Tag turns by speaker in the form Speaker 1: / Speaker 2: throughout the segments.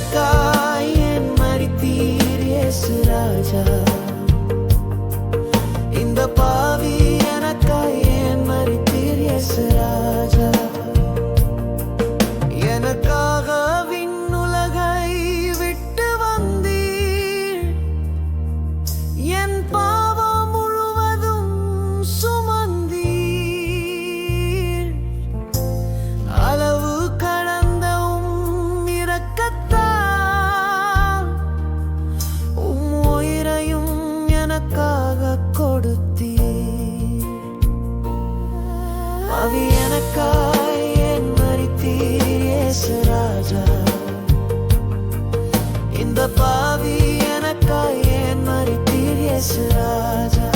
Speaker 1: எனக்காய் என் மறித்தீர் ராஜா. இந்த பாவி எனக்காய் ஏன் மறித்தீர் இயேசு ராஜா?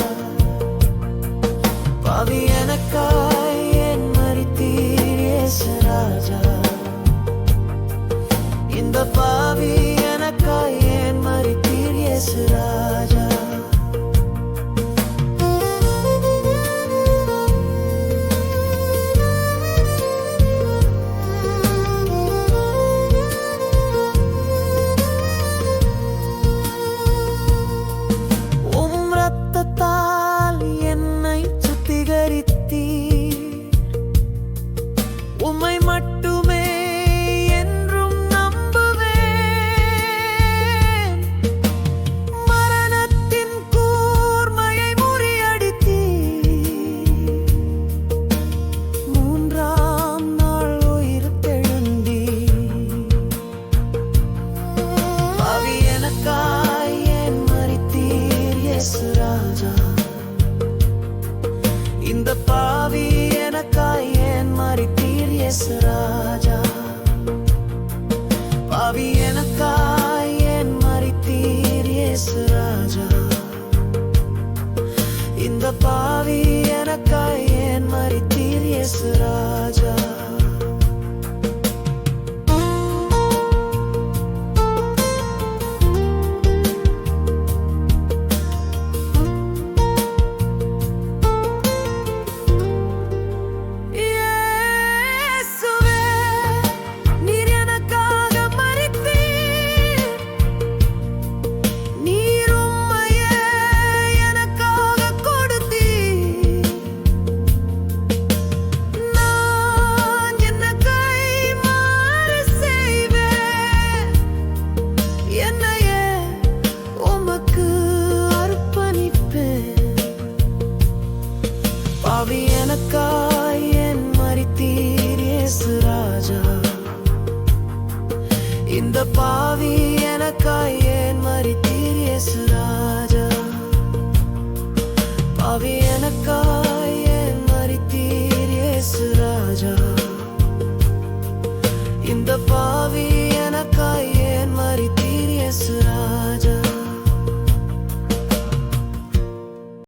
Speaker 1: பாவி எனக்காய் ஏன் மறித்தீர் இயேசு ராஜா? ராஜா? இயேசு பாவி எனக்காய் ஏன் மறித்தீர் இயேசு ராஜா? இந்த பாவி எனக்காய் ஏன் மறித்தீர் இயேசு ராஜா? இந்த பாவி எனக்காய் ஏன் மறித்தீர் இயேசுரா